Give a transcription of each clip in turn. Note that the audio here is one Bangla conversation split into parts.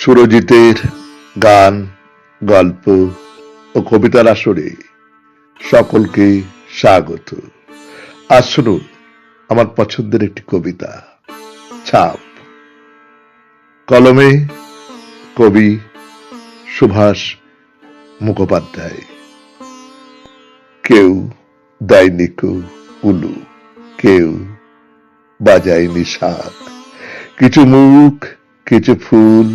সুরজিতের গান, গল্প ও কবিতার আসরে সকলকে স্বাগত। আজ শুনুন আমার পছন্দের একটি কবিতা, ছাপ। কলমে কবি সুভাষ মুখোপাধ্যায়, কেউ দেয়নি উলু কেউ বাজায়নি শাক কিছু মুখ, কিছু ফুল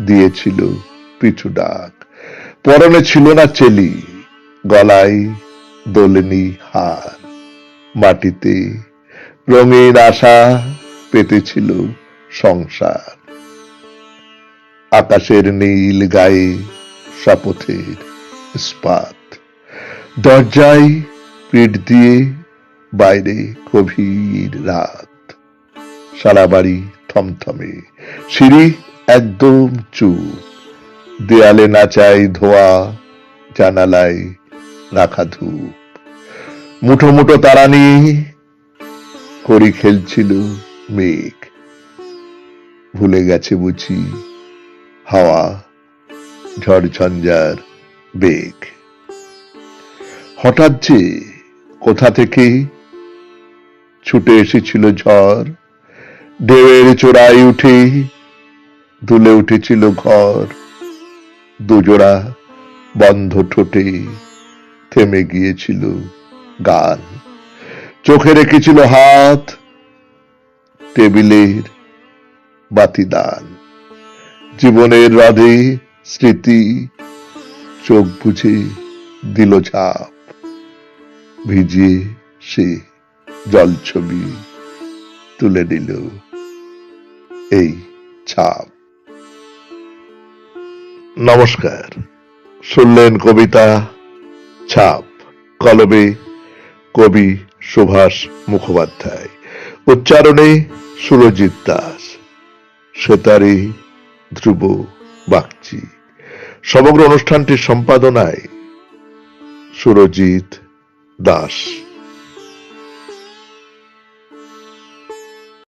দিয়েছিল পিছু ডাক। পরনে ছিল না চেলি, গলায় দোলেনি হার। মাটিতে রঙিন আশা পেতেছিল সংসার। আকাশের নীল গায়ে শপথের ইস্পাত দরজায় পিঠ দিয়ে বাইরে গভীর রাত। সারা বাড়ি থমথমে। সিঁড়ি একদম চুপ। দেয়ালে নাচাই ধোয়া, জানালায় রাখা ধূপ মুঠো মুঠো তারা নিয়ে হরি খেলছিল মেঘ। ভুলে গেছে বুঝি হাওয়া, ঝড়ঝঞ্ঝার বেগ। হঠাৎ যে কোথা থেকে ছুটে এসেছিল ঝড়, ঢেউয়ের চোরাই উঠে দুলে উঠেছিল ঘর। দুজোড়া বন্ধ ঠোঁটে থেমে গিয়েছিল গান চোখে রেখেছিল হাত, টেবিলের বাতিদান। জীবনের হ্রদে স্মৃতি চোখ বুঝে দিল ছাপ। ভিজিয়ে সে জল ছবি তুলে দিল এই ছাপ। নমস্কার। শুনলেন কবিতা ছাপ কলবে কবি সুভাষ মুখোপাধ্যায়। উচ্চারণে সুরজিৎ দাস। সেতারে ধ্রুব বাগচি। সমগ্র অনুষ্ঠানটির সম্পাদনায় সুরজিৎ দাস।